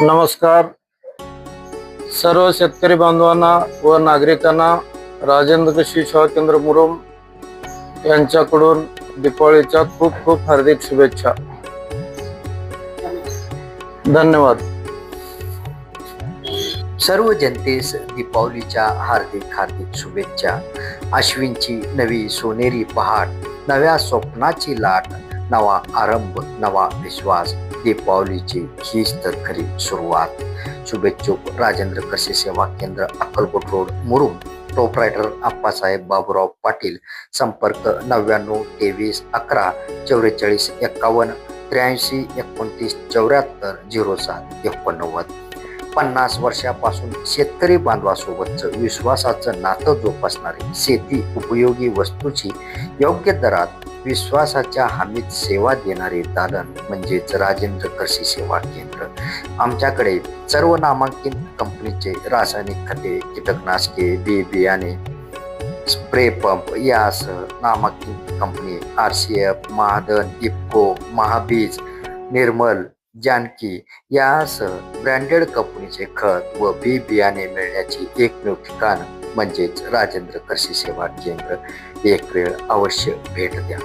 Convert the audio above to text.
नमस्कार. सर्व शेतकरी बांधवांना व नागरिकांना राजेंद्र कृषी सेवा केंद्र मुरुम यांच्याकडून दीपावळीच्या खूप खूप हार्दिक शुभेच्छा. धन्यवाद. सर्व जनतेस दीपावलीच्या हार्दिक हार्दिक शुभेच्छा. अश्विनची नवी सोनेरी पहाट नव्या स्वप्नाची लाट नवा आरंभ नवा विश्वास. दीपावलीची हीच तर खरी सुरुवात. शुभेच्छुक राजेंद्र कृषी सेवा केंद्र अक्कलकोट रोड मुरुम. प्रोपरायटर आप्पासाहेब बाबुराव पाटील. संपर्क नव्याण्णव तेवीस अकरा चौवेचाळीस एक्कावन्न त्र्याऐंशी एकोणतीस चौऱ्याहत्तर झिरो सात एकोणनव्वद. पन्नास वर्षापासून शेतकरी बांधवासोबतचं विश्वासाचं नातं जोपासणारी शेती उपयोगी वस्तूची योग्य दरात विश्वासाच्या हमीत सेवा देणारे दालन म्हणजेच राजेंद्र कृषी सेवा केंद्र. आमच्याकडे सर्व नामांकित कंपनीचे रासायनिक खते कीटकनाशके बी बियाणे स्प्रे पंप यासह नामांकित company R C F Mahadhan IFFCO Mahabeej Nirmal Janaki यासह ब्रँडेड कंपनीचे खत व बी बियाणे मिळण्याची एकमेव ठिकाण. म्हणजेच राजेंद्र कृषी सेवा केंद्र. एक वेळ अवश्य भेट द्या.